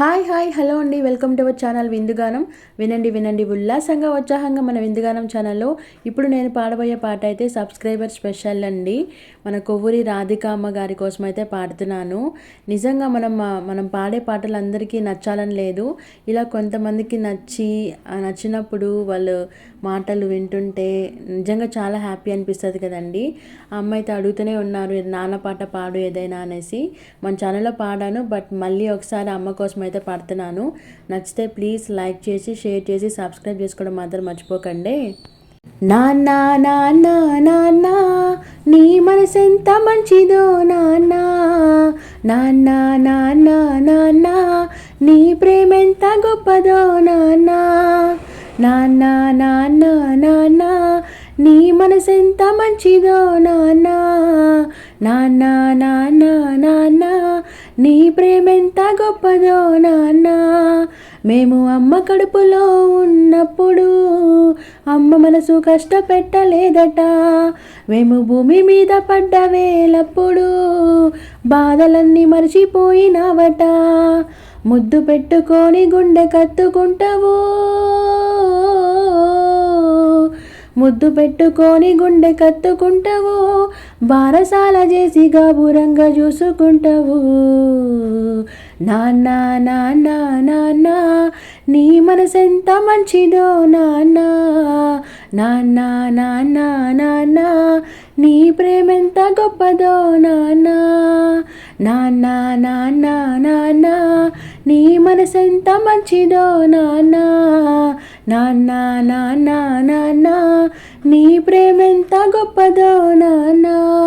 Hi hi hello అండి. Welcome to our channel Vindugaanam. వినండి వినండి. ఉల్లాసంగా ఉత్సాహంగా మన విందుగానం ఛానల్లో ఇప్పుడు నేను పాడబోయే పాట అయితే సబ్స్క్రైబర్ స్పెషల్ అండి. మన కొవ్వూరి రాధిక అమ్మగారి కోసం అయితే పాడుతున్నాను. నిజంగా మనం మనం పాడే పాటలు అందరికీ నచ్చాలని లేదు. ఇలా కొంతమందికి నచ్చి నచ్చినప్పుడు వాళ్ళు మాటలు వింటుంటే నిజంగా చాలా హ్యాపీ అనిపిస్తుంది కదండి. ఆ అమ్మ అయితే అడుగుతూనే ఉన్నారు నాన్న పాట పాడు ఏదైనా అనేసి. మన ఛానల్లో పాడాను బట్ మళ్ళీ ఒకసారి అమ్మ కోసం అయితే పడుతున్నాను. నచ్చితే ప్లీజ్ లైక్ చేసి షేర్ చేసి సబ్స్క్రైబ్ చేసుకోవడం మాత్రం మర్చిపోకండి. నాన్న నాన్న నాన్న నీ మనసెంత మంచిదో నాన్న. నాన్న నాన్న నాన్న నీ ప్రేమెంత గొప్పదో నాన్న. నాన్న నాన్న నాన్న నీ మనసెంత మంచిదో నాన్న. నాన్న నాన్న నాన్న నీ ప్రేమెంత గొప్పదో నాన్న. మేము అమ్మ కడుపులో ఉన్నప్పుడు అమ్మ మనసు కష్టపెట్టలేదట. మేము భూమి మీద పడ్డ వేలప్పుడు బాధలన్నీ మర్చిపోయినావట. ముద్దు పెట్టుకొని గుండె కత్తుకుంటావు. ముద్దు పెట్టుకొని గుండె కత్తుకుంటావు బారసాల చేసి గాబురంగా చూసుకుంటావు. నాన్న నాన్న నాన్న నీ మనసెంత మంచిదో నాన్న. నాన్న నాన్న నాన్న నీ ప్రేమెంత గొప్పదో నాన్న. నాన్న నాన్న నాన్న నీ మనసెంత మంచిదో నాన్న. నాన్న నాన్న నాన్న నీ ప్రేమెంత గొప్పదో నాన్నా.